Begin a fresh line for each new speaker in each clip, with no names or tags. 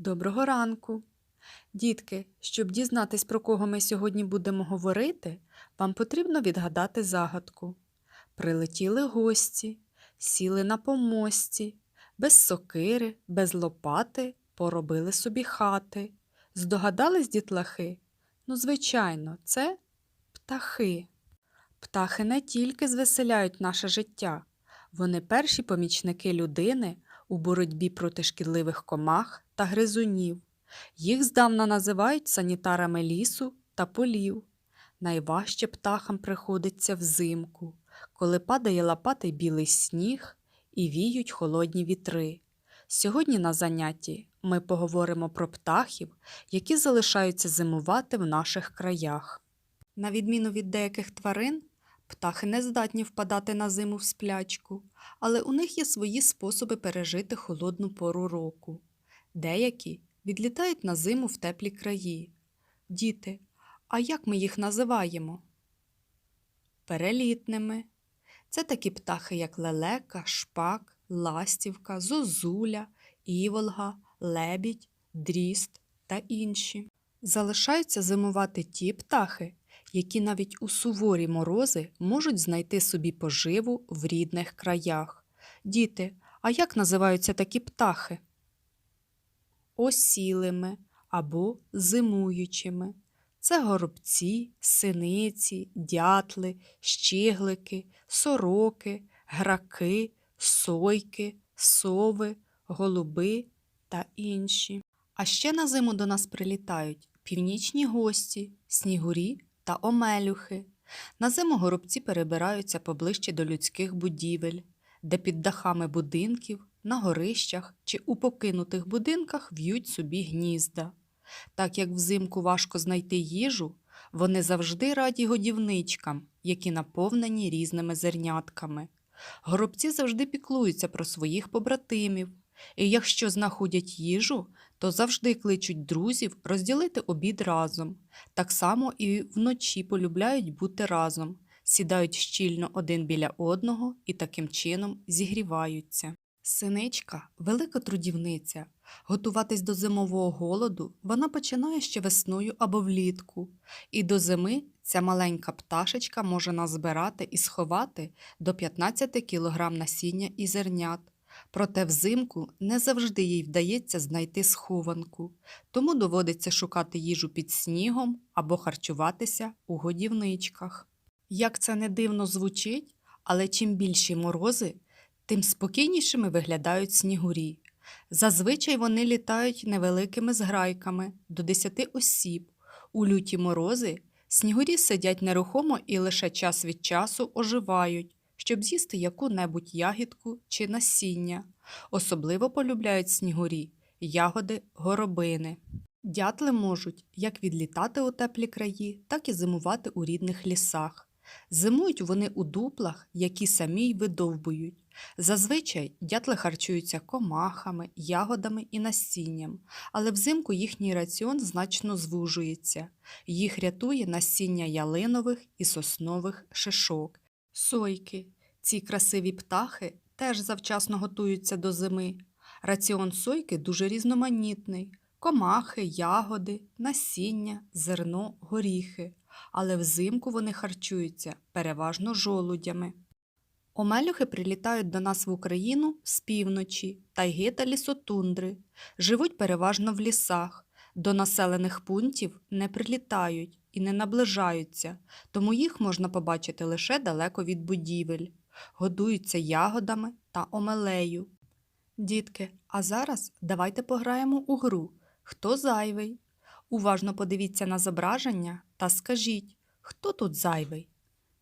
Доброго ранку. Дітки, щоб дізнатись, про кого ми сьогодні будемо говорити, вам потрібно відгадати загадку. Прилетіли гості, сіли на помості, без сокири, без лопати поробили собі хати. Здогадались, дітлахи? Ну, звичайно, це птахи. Птахи не тільки звеселяють наше життя, вони перші помічники людини у боротьбі проти шкідливих комах та гризунів. Їх здавна називають санітарами лісу та полів. Найважче птахам приходиться взимку, коли падає лопатий білий сніг і віють холодні вітри. Сьогодні на занятті ми поговоримо про птахів, які залишаються зимувати в наших краях. На відміну від деяких тварин, птахи не здатні впадати на зиму в сплячку, але у них є свої способи пережити холодну пору року. Деякі відлітають на зиму в теплі краї. Діти, а як ми їх називаємо? Перелітними. Це такі птахи, як лелека, шпак, ластівка, зозуля, іволга, лебідь, дріст та інші. Залишаються зимувати ті птахи, які навіть у суворі морози можуть знайти собі поживу в рідних краях. Діти, а як називаються такі птахи? Осілими або зимуючими. Це горобці, синиці, дятли, щиглики, сороки, граки, сойки, сови, голуби та інші. А ще на зиму до нас прилітають північні гості, снігурі та омелюхи. На зиму горобці перебираються поближче до людських будівель, де під дахами будинків, на горищах чи у покинутих будинках в'ють собі гнізда. Так як взимку важко знайти їжу, вони завжди раді годівничкам, які наповнені різними зернятками. Горобці завжди піклуються про своїх побратимів, і якщо знаходять їжу, то завжди кличуть друзів розділити обід разом. Так само і вночі полюбляють бути разом, сідають щільно один біля одного і таким чином зігріваються. Синичка велика трудівниця. Готуватись до зимового голоду вона починає ще весною або влітку. І до зими ця маленька пташечка може назбирати і сховати до 15 кг насіння і зернят. Проте взимку не завжди їй вдається знайти схованку, тому доводиться шукати їжу під снігом або харчуватися у годівничках. Як це не дивно звучить, але чим більші морози, тим спокійнішими виглядають снігурі. Зазвичай вони літають невеликими зграйками до 10 осіб. У люті морози снігурі сидять нерухомо і лише час від часу оживають, щоб з'їсти яку-небудь ягідку чи насіння. Особливо полюбляють снігурі ягоди горобини. Дятли можуть як відлітати у теплі краї, так і зимувати у рідних лісах. Зимують вони у дуплах, які самі й видовбують. Зазвичай дятли харчуються комахами, ягодами і насінням, але взимку їхній раціон значно звужується. Їх рятує насіння ялинових і соснових шишок. Сойки. Ці красиві птахи теж завчасно готуються до зими. Раціон сойки дуже різноманітний: комахи, ягоди, насіння, зерно, горіхи. Але взимку вони харчуються переважно жолудями. Омелюхи прилітають до нас в Україну з півночі, тайги та лісотундри, живуть переважно в лісах, до населених пунктів не прилітають і не наближаються, тому їх можна побачити лише далеко від будівель, годуються ягодами та омелею. Дітки, а зараз давайте пограємо у гру Хто зайвий? Уважно подивіться на зображення та скажіть, хто тут зайвий?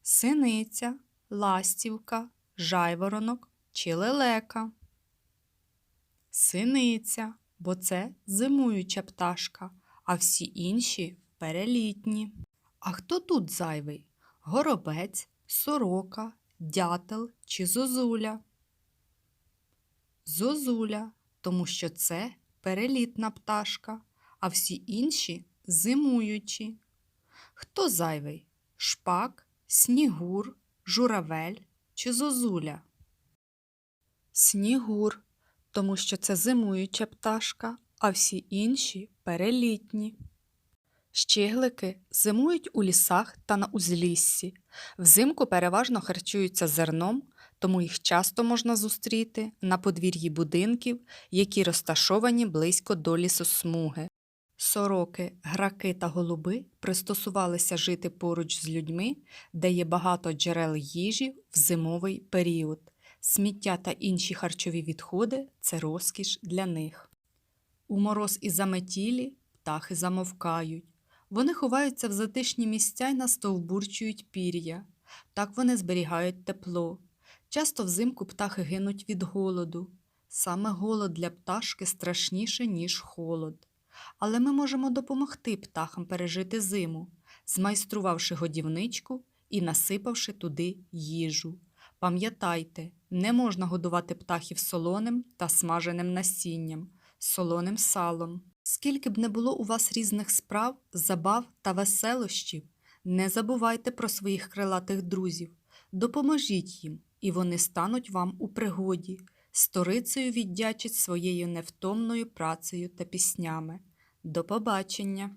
Синиця, ластівка, жайворонок чи лелека. Синиця, бо це зимуюча пташка, а всі інші перелітні. А хто тут зайвий? Горобець, сорока, дятел чи зозуля? Зозуля, тому що це перелітна пташка, а всі інші зимуючі. Хто зайвий? Шпак, снігур, журавель чи зозуля? Снігур, тому що це зимуюча пташка, а всі інші перелітні. Щиглики зимують у лісах та на узліссі. Взимку переважно харчуються зерном, тому їх часто можна зустріти на подвір'ї будинків, які розташовані близько до лісосмуги. Сороки, граки та голуби пристосувалися жити поруч з людьми, де є багато джерел їжі в зимовий період. Сміття та інші харчові відходи це розкіш для них. У мороз і заметілі птахи замовкають. Вони ховаються в затишні місця й настовбурчують пір'я. Так вони зберігають тепло. Часто взимку птахи гинуть від голоду. Саме голод для пташки страшніше, ніж холод. Але ми можемо допомогти птахам пережити зиму, змайструвавши годівничку і насипавши туди їжу. Пам'ятайте, не можна годувати птахів солоним та смаженим насінням, солоним салом. Скільки б не було у вас різних справ, забав та веселощів, не забувайте про своїх крилатих друзів, допоможіть їм, і вони стануть вам у пригоді, сторицею віддячать своєю невтомною працею та піснями. До побачення!